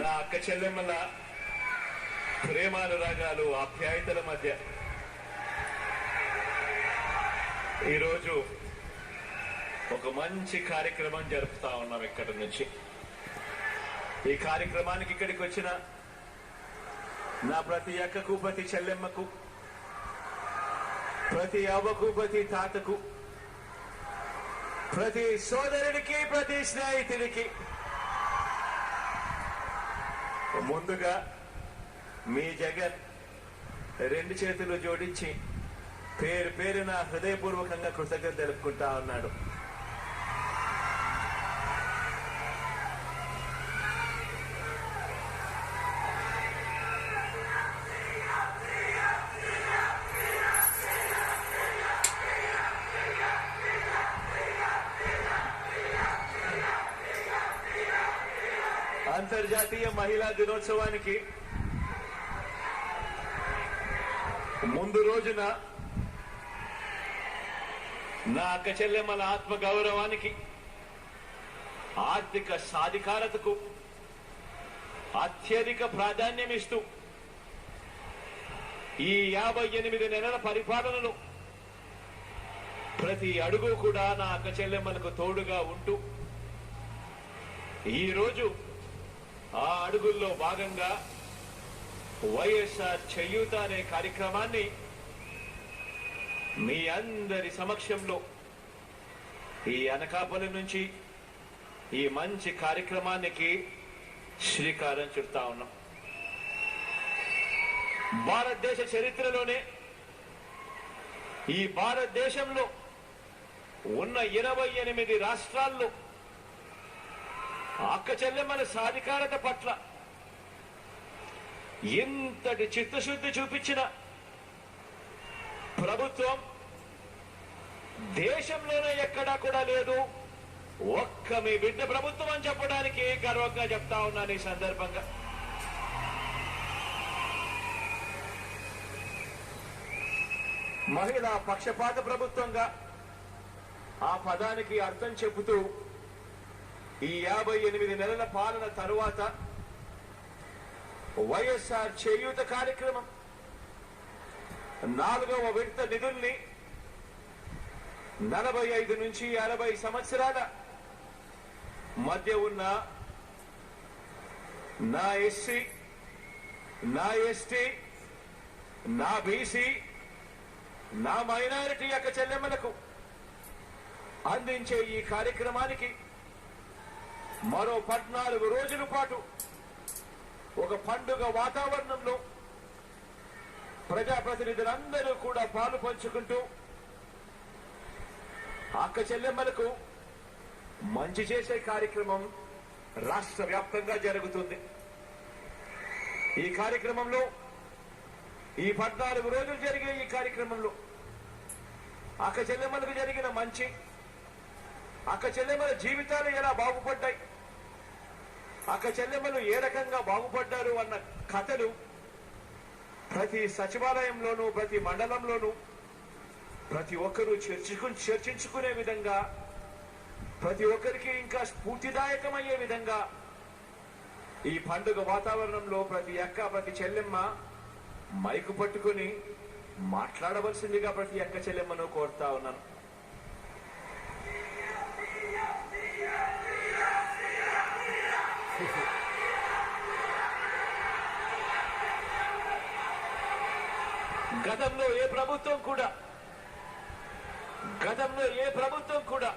నా అక్క చెల్లెమ్మల ప్రేమానురాగాలు ఆప్యాయతల మధ్య. ఈరోజు ఒక మంచి కార్యక్రమం జరుపుతా ఉన్నాం ఇక్కడి నుంచి. ఈ కార్యక్రమానికి ఇక్కడికి వచ్చిన నా ప్రతి అక్కకు ప్రతి చెల్లెమ్మకు ప్రతి అవ్వకు ప్రతి తాతకు ప్రతి సోదరుడికి ప్రతి స్నేహితుడికి ముందుగా మీ జగన్ రెండు చేతులు జోడించి పేరు పేరున హృదయపూర్వకంగా కృతజ్ఞత తెలుపుకుంటా ఉన్నాడు. అంతర్జాతీయ మహిళా దినోత్సవానికి ముందు రోజున నా అక్క చెల్లెమ్మల ఆత్మ గౌరవానికి ఆర్థిక సాధికారతకు అత్యధిక ప్రాధాన్యం ఇస్తూ ఈ యాభై ఎనిమిది నెలల పరిపాలనలో ప్రతి అడుగు కూడా నా అక్క చెల్లెమ్మలకు తోడుగా ఉంటూ ఈ రోజు ఆ అడుగుల్లో భాగంగా వైఎస్ఆర్ చేయూత అనే కార్యక్రమాన్ని మీ అందరి సమక్షంలో ఈ అనకాపల్లి నుంచి ఈ మంచి కార్యక్రమానికి శ్రీకారం చుడతా ఉన్నాం. భారతదేశ చరిత్రలోనే ఈ భారతదేశంలో ఉన్న ఇరవై ఎనిమిది రాష్ట్రాల్లో అక్క చెల్లెమ్మల సాధికారత పట్ల ఇంతటి చిత్తశుద్ధి చూపించిన ప్రభుత్వం దేశంలోనే ఎక్కడా కూడా లేదు. ఒక్క మీ బిడ్డ ప్రభుత్వం అని చెప్పడానికి గర్వంగా చెప్తా ఉన్నాను ఈ సందర్భంగా. మహిళా పక్షపాత ప్రభుత్వంగా ఆ పదానికి అర్థం చెబుతూ ఈ యాభై ఎనిమిది నెలల పాలన తరువాత వైఎస్ఆర్ చేయూత కార్యక్రమం. నాలుగవ విడత నిధుల్ని నలభై ఐదు నుంచి అరవై సంవత్సరాల మధ్య ఉన్న నా ఎస్సీ నా ఎస్టీ నా బీసీ నా మైనారిటీ యొక్క చెల్లెమ్మలకు అందించే ఈ కార్యక్రమానికి మరో పద్నాలుగు రోజుల పాటు ఒక పండుగ వాతావరణంలో ప్రజాప్రతినిధులందరూ కూడా పాలు పంచుకుంటూ అక్క చెల్లెమ్మలకు మంచి చేసే కార్యక్రమం రాష్ట్ర వ్యాప్తంగా జరుగుతుంది. ఈ కార్యక్రమంలో ఈ పద్నాలుగు రోజులు జరిగే ఈ కార్యక్రమంలో అక్క చెల్లెమ్మలకు జరిగిన మంచి అక్క చెల్లెమ్మల జీవితాలు ఎలా బాగుపడ్డాయి? అక్క చెల్లెమ్మలు ఏ రకంగా బాగుపడ్డారు అన్న కథలు ప్రతి సచివాలయంలోనూ ప్రతి మండలంలోనూ ప్రతి ఒక్కరూ చర్చకు చర్చించుకునే విధంగా ప్రతి ఒక్కరికి ఇంకా స్ఫూర్తిదాయకమయ్యే విధంగా ఈ పండుగ వాతావరణంలో ప్రతి అక్క ప్రతి చెల్లెమ్మ మైకు పట్టుకుని మాట్లాడవలసిందిగా ప్రతి అక్క చెల్లెమ్మను కోరుతా ఉన్నాను. గతంలో ఏ ప్రభుత్వం కూడా గతంలో ఏ ప్రభుత్వం కూడా